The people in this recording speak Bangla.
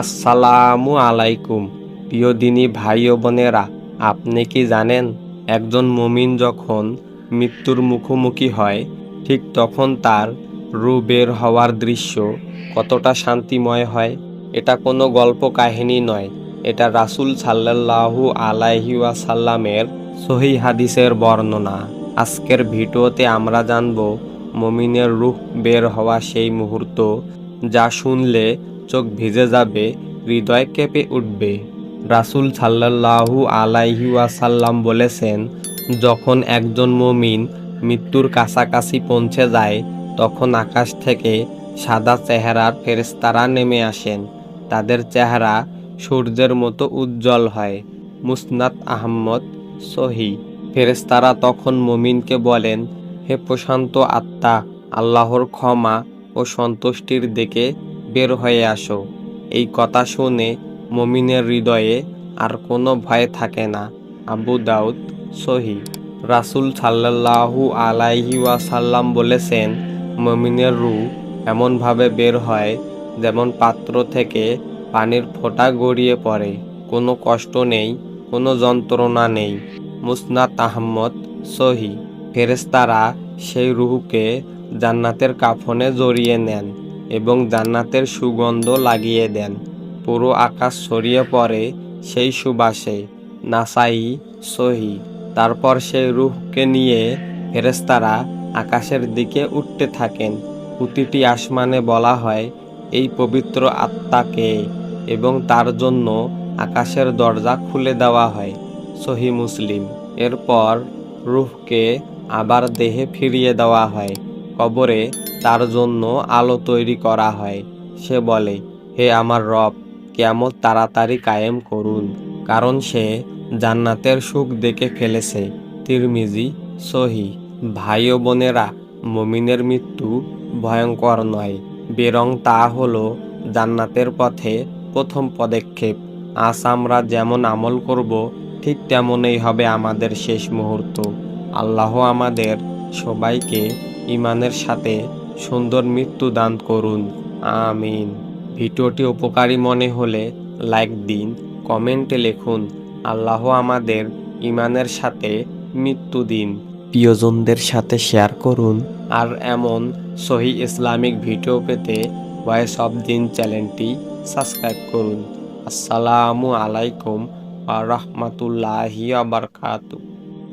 আসসালামু আলাইকুম। প্রিয় দিনী ভাই ও বোনেরা, আপনি কি জানেন, একজন মুমিন যখন মৃত্যুর মুখোমুখি হয়, ঠিক তখন তার রু বের হওয়ার দৃশ্য কতটা শান্তিময় হয়, এটা কোনো গল্প কাহিনী নয়। এটা রাসূল সাল্লাল্লাহু আলাইহি ওয়াসাল্লামের সহি হাদিসের বর্ণনা। আজকের ভিডিওতে আমরা জানব, মমিনের রূহ বের হওয়া সেই মুহূর্ত যা শুনলে চোখ ভিজে যাবে, হৃদয় কেঁপে উঠবে। রাসূল সাল্লাল্লাহু আলাইহি ওয়াসাল্লাম বলেছেন, যখন একজন মমিন মৃত্যুর কাছাকাছি পৌঁছে যায়, তখন আকাশ থেকে সাদা চেহারার ফেরেস্তারা নেমে আসেন। তাদের চেহারা সূর্যের মতো উজ্জ্বল হয়। মুসনাত আহম্মদ সহি। ফেরেস্তারা তখন মমিনকে বলেন, হে প্রশান্ত আত্মা, আল্লাহর ক্ষমা ও সন্তুষ্টির দিকে বের হয়ে আসো। এই কথা শুনে মমিনের হৃদয়ে আর কোনো ভয় থাকে না। আবু দাউদ সহি। রাসূল সাল্লাল্লাহু আলাইহি ওয়াসাল্লাম বলেছেন, মমিনের রু এমনভাবে বের হয় যেমন পাত্র থেকে পানির ফোঁটা গড়িয়ে পড়ে। কোনো কষ্ট নেই, কোনো যন্ত্রণা নেই। মুসনাত আহমদ সহি। ফেরেস্তারা সেই রুহুকে জান্নাতের কাফনে জড়িয়ে নেন। এবং জান্নাতের সুগন্ধ লাগিয়ে দেন। পুরো আকাশ ছড়িয়ে পড়ে সেই সুবাসে। নাসাই সহি। তারপর সেই রুহকে নিয়ে ফেরেশতারা আকাশের দিকে উঠতে থাকেন। প্রতিটি আসমানে বলা হয়, এই পবিত্র আত্মাকে এবং তার জন্য আকাশের দরজা খুলে দেওয়া হয়। সহি মুসলিম। এরপর রুহকে আবার দেহে ফিরিয়ে দেওয়া হয়। কবরে তার জন্য আলো তৈরি করা হয়। সে বলে, হে আমার রব কেমন তাড়াতাড়ি কায়েম করুন। কারণ সে জান্নাতের সুখ দেখে ফেলেছে। তিরমিজি, সহি, ভাই ও বোনেরা, মমিনের মৃত্যু ভয়ঙ্কর নয়, বেরং তা হলো জান্নাতের পথে প্রথম পদক্ষেপ। আজ আমরা যেমন আমল করব, ঠিক তেমনই হবে আমাদের শেষ মুহূর্ত। আল্লাহ আমাদের সবাইকে ইমানের সাথে সুন্দর মৃত্যু দান করুন। আমিন। ভিডিওটি উপকারী মনে হলে লাইক দিন, কমেন্টে লিখুন, আল্লাহ আমাদের ইমানের সাথে মৃত্যু দিন। প্রিয়জনদের সাথে শেয়ার করুন, আর এমন সহি ইসলামিক ভিডিও পেতে ভয়েস অফ দিন চ্যানেলটি সাবস্ক্রাইব করুন। আসসালামু আলাইকুম আ রহমতুল্লাহি আবরকাতু